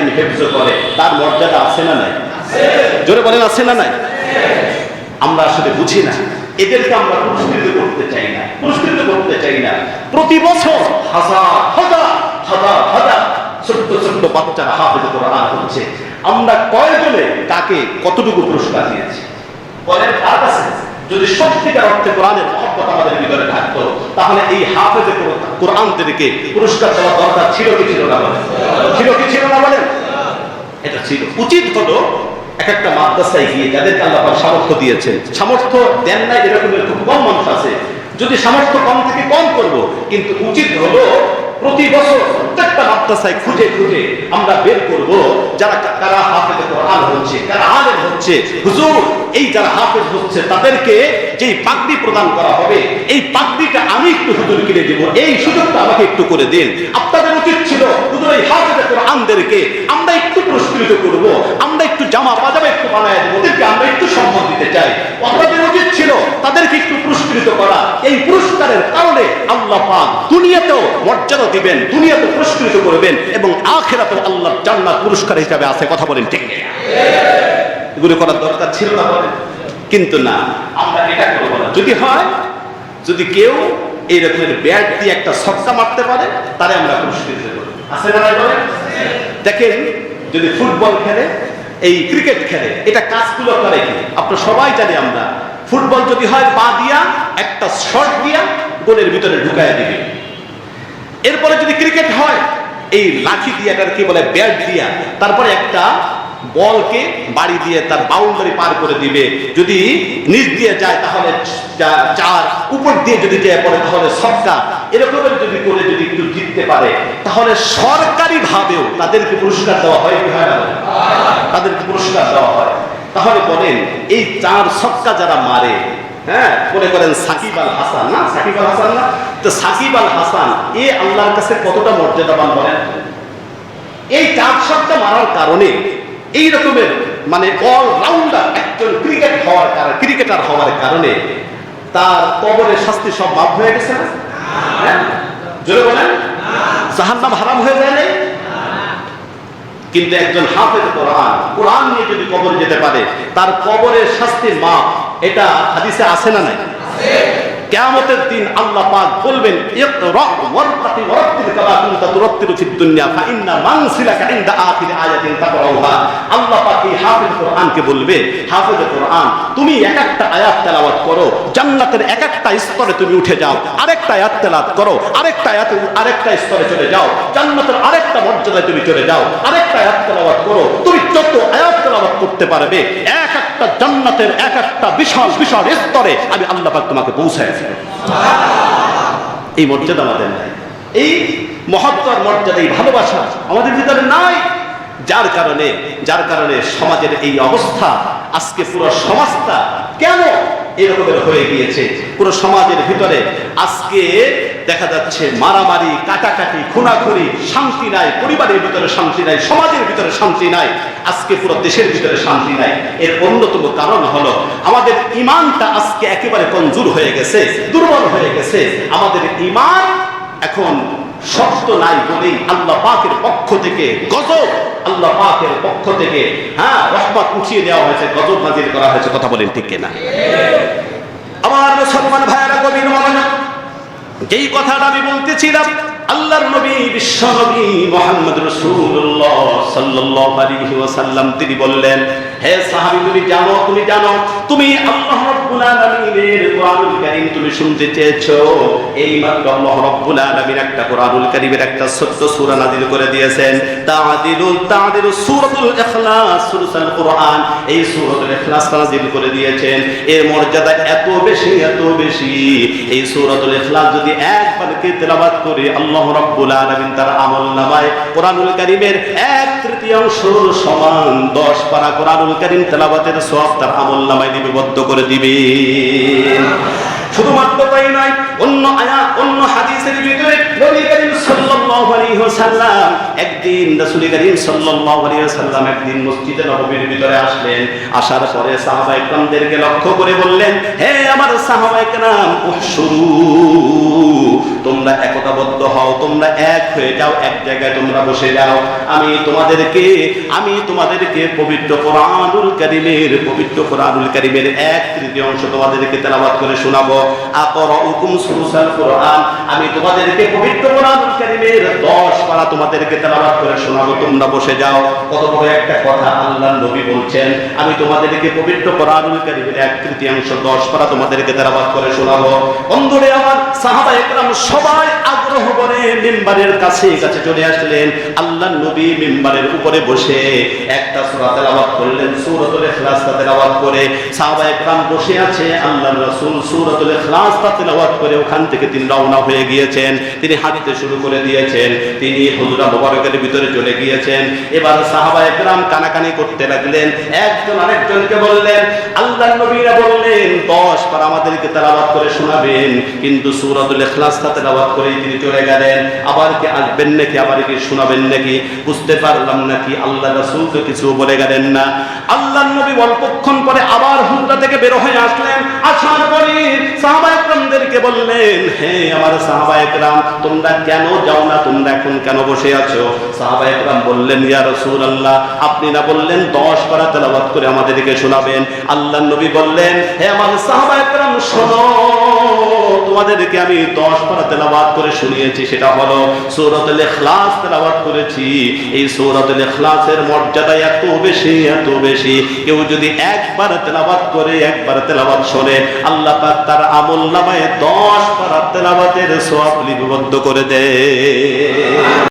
কারিম হেফজ করে, তার মর্যাদা আছে না নাই? জোরে বলেন, আছে না নাই? আমরা আসলে বুঝি না। এদেরকে আমরা পুরস্কৃত করতে চাই না, পুরস্কৃত করতে চাই না। প্রতি বছর হাজার হাজার হাজার হাজার ছোট্ট ছোট্ট বাচ্চারা হাফেজ কোরআন হচ্ছে আমরা কয়জনে তাকে কতটুকু পুরস্কার দিয়েছি? বলেন, কার কাছে? যদি সত্যিকার অর্থে কোরআনের মহব্বত আমাদের ভিতরে থাকতো, তাহলে এই হাফেজে কোরআনদেরকে পুরস্কার দেওয়া দরকার ছিল কি ছিল না বলেন? ছিল কি ছিল না বলেন? এটা ছিল। উচিত হলো এক একটা মাদ্রাসায় গিয়ে যাদেরকে আল্লাহ সামর্থ্য দিয়েছেন, সামর্থ্য দেন না এরকমের খুব কম মানুষ আছে। যদি সামর্থ্য কম থেকে কম করব, কিন্তু উচিত হলো প্রতি বছর প্রত্যেকটা মাদ্রাসায় খুঁজে খুঁজে আমরা বের করব যারা কারা হাফেজ কোরআন হচ্ছে, কারা আলেম হচ্ছে। হুজুর, এই যারা হাফেজ হচ্ছে, তাদেরকে যেই পাগড়ি প্রদান করা হবে, এই পাগড়িটা আমি একটু হুজুর কিনে দেব, এই সুযোগটা আমাকে একটু করে দিন। আপনাদের উচিত ছিল হুজুর, এই হাফেজ কোরআনদেরকে আমরা একটু পুরস্কৃত করব, আমরা একটু জামা পাজামা তাদেরকে একটু পুরস্কৃত করা। এই পুরস্কারের কারণে মর্যাদা দিবেন পুরস্কৃত করবেন এবং পুরস্কার হিসাবে কথা বলেন করার দরকার ছিল না কিন্তু না, আমরা যদি হয়, যদি কেউ এই রকমের ব্যাট দিয়ে একটা ছক্কা মারতে পারে, তারে আমরা পুরস্কৃত করব। দেখেন, যদি ফুটবল খেলে এই ক্রিকেট খেলে। এটা কাজগুলো করে কি? আপনার সবাই জানি আমরা, ফুটবল যদি হয় পা দিয়া, একটা শট দিয়া গোলের ভিতরে ঢুকায় দিবে। এরপরে যদি ক্রিকেট হয়, এই লাঠি দিয়ে, এটার কি বলে ব্যাট দিয়া, তারপরে একটা বলকে বাড়ি দিয়ে তার বাউন্ডারি পার করে দিবে। যদি নিচ দিয়ে যায়, তাহলে চার উপর দিয়ে যদি যায় পড়ে তাহলে ছক্কা জিততে পারে, তাহলে সরকারি ভাবেও তাদেরকে পুরস্কার দেওয়া হয়, কি হয় না তাদেরকে পুরস্কার দেওয়া হয়। তাহলে বলেন, এই চার ছক্কা যারা মারে হ্যাঁ মনে করেন সাকিব আল হাসান, না? সাকিব আল হাসান না? তো সাকিব আল হাসান, এ আল্লাহর কাছে কতটা মর্যাদাবান বলেন? এই চার মারার কারণে এই রকমের মানে অল রাউন্ডার একজন ক্রিকেট হওয়ার কারণে ক্রিকেটার হওয়ার কারণে তার কবরের শাস্তি সব মাফ হয়ে গেছে না? হ্যাঁ? জোরে বলেন। জাহান্নাম হারাম হয়ে যায় নাই? কিন্তু একজন হাফেজ কোরআন কোরআন নিয়ে যদি কবর যেতে পারে, তার কবরের শাস্তির মাপ, এটা হাদিসে আসে না নাই? কিয়ামতের দিন আল্লাহ পাক বলবেন স্তরে তুমি উঠে যাও, আরেকটা করো, আরেকটা আরেকটা স্তরে চলে যাও, জান্নাতের আরেকটা মর্যাদায় তুমি চলে যাও, আরেকটা করো, তুমি যত করতে পারবে, এক একটা জান্নাতের এক একটা বিশাল বিশাল স্তরে আমি আল্লাহ পাক তোমাকে পৌঁছায় এই মর্যাদা আমাদের নাই। এই মহত্তর মর্যাদা, এই ভালোবাসা আমাদের ভিতরে নাই। যার কারণে যার কারণে সমাজের এই অবস্থা, আজকে পুরো সমাজটা কেন এরকমের হয়ে গিয়েছে। পুরো সমাজের ভিতরে আজকে দেখা যাচ্ছে মারামারি, কাটাকাটি, খুনাখুনি, শান্তি নাই, পরিবারের ভিতরে শান্তি নাই, সমাজের ভিতরে শান্তি নাই, আজকে পুরো দেশের ভিতরে শান্তি নাই। এর অন্যতম কারণ হলো, আমাদের ইমানটা আজকে একেবারে কমজোর হয়ে গেছে, দুর্বল হয়ে গেছে। আমাদের ইমান এখন শক্ত নাই বলেই আল্লাহ পাকের পক্ষ থেকে গজব, আল্লাহ পাকের পক্ষ থেকে হ্যাঁ রহমত উঠিয়ে দেওয়া হয়েছে, গজব নাজির করা হয়েছে, কথা বলেন ঠিক কিনা? আমার মুসলমান ভাইয়েরা কবির মনে যেই কথাটা আমি বলতেছিলাম, আল্লাহর নবী, বিশ্ব নবী মোহাম্মদ রাসূলুল্লাহ সাল্লাল্লাহু আলাইহি ওয়াসাল্লাম, তিনি বললেন, হে সাহাবী, তুমি জানো তুমি জানো, তুমি আল্লাহ কোরআনুল মর্যাদা এত বেশি এত বেশি। এই ইখলাস যদি একবার করে, আল্লাহ রাব্বুল তার আমলনামায় কোরআনুল কারীমের এক তৃতীয়াংশ সমান 10 পারা কোরআনুল কারীম তেলাওয়াতের সওয়াব তার আমলনামায় লিপিবদ্ধ করে দিবেন শুধুমাত্র তাই নয় অন্য আয়া অন্য হাদিসের ভিতরে নবী করিম তোমরা একতাবদ্ধ হও, তোমরা এক হয়ে যাও, এক জায়গায় তোমরা বসে যাও। আমি তোমাদেরকে আমি তোমাদেরকে পবিত্র কোরআনুল কারিমের, পবিত্র কোরআনুল কারিমের এক তৃতীয় অংশ তোমাদেরকে তেলাবাদ করে শোনাবো। আকর হুকুম সুরুসাল কোরআন, আমি তোমাদেরকে পবিত্র কোরআনুল কারিমের 10 পারা তোমাদেরকে তেলাওয়াত করে শোনাবো। তোমরা বসে যাও। কত বড় একটা কথা আল্লাহর নবী বলছেন, আমি তোমাদেরকে পবিত্র কোরআনুল এক তৃতীয়াংশ 10 পারা তোমাদেরকে তেলাওয়াত করে শোনাবো। বন্ধুরে আমার সাহাবা একরাম সবাই আগ্রহ করে মিম্বারের কাছে কাছে চলে আসলেন। আল্লাহর নবী মিম্বারের উপরে বসে একটা সূরা তেলাওয়াত করলেন, সূরাতুল ইখলাস তেলাওয়াত করে। সাহাবা একরাম বসে আছে, আল্লাহর রাসূল সূরাতুল ইখলাস তেলাওয়াত করে ওখান থেকে তিনি রওনা হয়ে গিয়েছেন। তিনি হাঁটতে শুরু করে দিয়েছেন। তিনি হুজরা মোবারকের ভিতরে চলে গিয়েছেন। এবার সাহাবা একরাম কানাকানি করতে লাগলেন। একজন আরেকজনকে বললেন, আল্লাহর নবীরা বললেন 10 বার আমাদেরকে তেলাওয়াত করে শোনাবেন। কিন্তু সূরাতুল ইখলাস তেলাওয়াত করেই তিনি চলে গেলেন। আবার কি আসবেন নাকি, আবার কি শোনাবেন নাকি, বুঝতে পারলাম নাকি আল্লাহ রাসূল তো কিছু বলে গেলেন না। আল্লাহর নবী অল্পক্ষণ পরে আবার হুজরা থেকে বের হয়ে আসলেন। আসার পরে সাহাবায়করামদেরকে বললেন, হে আমার সাহাবা একরাম তোমরা কেন যাও না? তোমরা এখন কেন বসে আছো? সাহাবা একরাম বললেন, ইয়া রাসূলুল্লাহ, আপনি না বললেন 10 পারা তেলাবাদ করে আমাদেরকে শোনাবেন? আল্লাহ নবী বললেন, হে আমার সাহাবা একরাম শোনো। তোমাদেরকে আমি 10 পারা তেলাবাদ করে শুনিয়েছি, সেটা হলো সৌরতলে খ্লাস তেলাবাদ করেছি। এই সৌরতলে খ্লাসের মর্যাদা এত বেশি এত বেশি। কেউ যদি একবার তেলাবাদ করে, একবার তেলাবাদ শোনে, আল্লাহ তার আমল নামায় 10 পারা তেলাবাদের সব লিপিবদ্ধ করে দেয়।